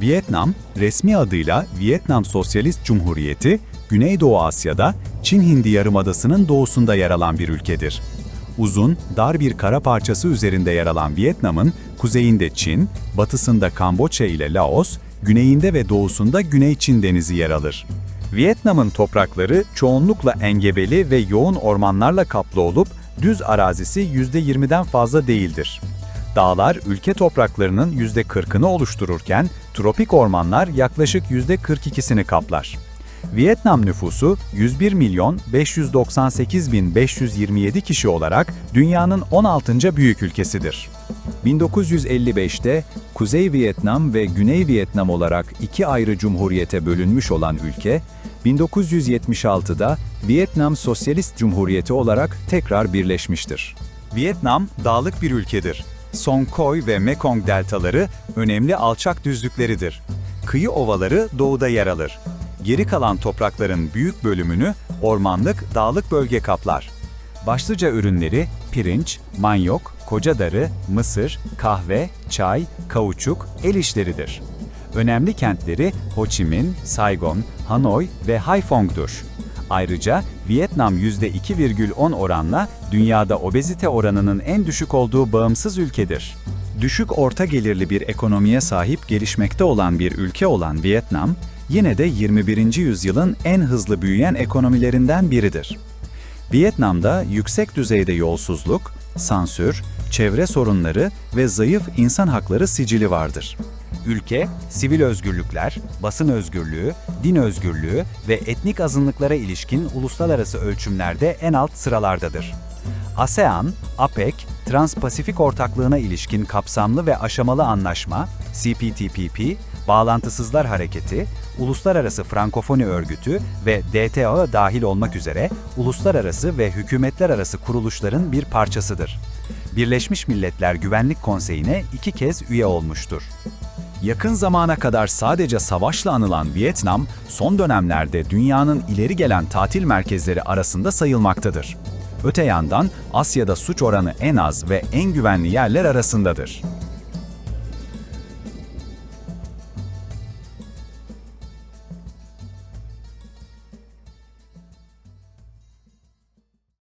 Vietnam, resmi adıyla Vietnam Sosyalist Cumhuriyeti, Güneydoğu Asya'da Çin Hindi Yarımadası'nın doğusunda yer alan bir ülkedir. Uzun, dar bir kara parçası üzerinde yer alan Vietnam'ın kuzeyinde Çin, batısında Kamboçya ile Laos, güneyinde ve doğusunda Güney Çin Denizi yer alır. Vietnam'ın toprakları çoğunlukla engebeli ve yoğun ormanlarla kaplı olup düz arazisi %20'den fazla değildir. Dağlar ülke topraklarının %40'ını oluştururken tropik ormanlar yaklaşık %42'sini kaplar. Vietnam nüfusu 101 milyon 598 bin 527 kişi olarak dünyanın 16. büyük ülkesidir. 1955'te Kuzey Vietnam ve Güney Vietnam olarak iki ayrı cumhuriyete bölünmüş olan ülke, 1976'da Vietnam Sosyalist Cumhuriyeti olarak tekrar birleşmiştir. Vietnam dağlık bir ülkedir. Song Koy ve Mekong deltaları önemli alçak düzlükleridir. Kıyı ovaları doğuda yer alır. Geri kalan toprakların büyük bölümünü ormanlık, dağlık bölge kaplar. Başlıca ürünleri pirinç, manyok, kocadarı, mısır, kahve, çay, kauçuk, el işleridir. Önemli kentleri Ho Chi Minh, Saigon, Hanoi ve Haiphong'dur. Ayrıca Vietnam %2,10 oranla dünyada obezite oranının en düşük olduğu bağımsız ülkedir. Düşük orta gelirli bir ekonomiye sahip gelişmekte olan bir ülke olan Vietnam, yine de 21. yüzyılın en hızlı büyüyen ekonomilerinden biridir. Vietnam'da yüksek düzeyde yolsuzluk, sansür, çevre sorunları ve zayıf insan hakları sicili vardır. Ülke, sivil özgürlükler, basın özgürlüğü, din özgürlüğü ve etnik azınlıklara ilişkin uluslararası ölçümlerde en alt sıralardadır. ASEAN, APEC, Trans-Pasifik Ortaklığına ilişkin kapsamlı ve aşamalı anlaşma, CPTPP, Bağlantısızlar Hareketi, Uluslararası Frankofoni Örgütü ve DTO dahil olmak üzere uluslararası ve hükümetler arası kuruluşların bir parçasıdır. Birleşmiş Milletler Güvenlik Konseyi'ne iki kez üye olmuştur. Yakın zamana kadar sadece savaşla anılan Vietnam, son dönemlerde dünyanın ileri gelen tatil merkezleri arasında sayılmaktadır. Öte yandan Asya'da suç oranı en az ve en güvenli yerler arasındadır.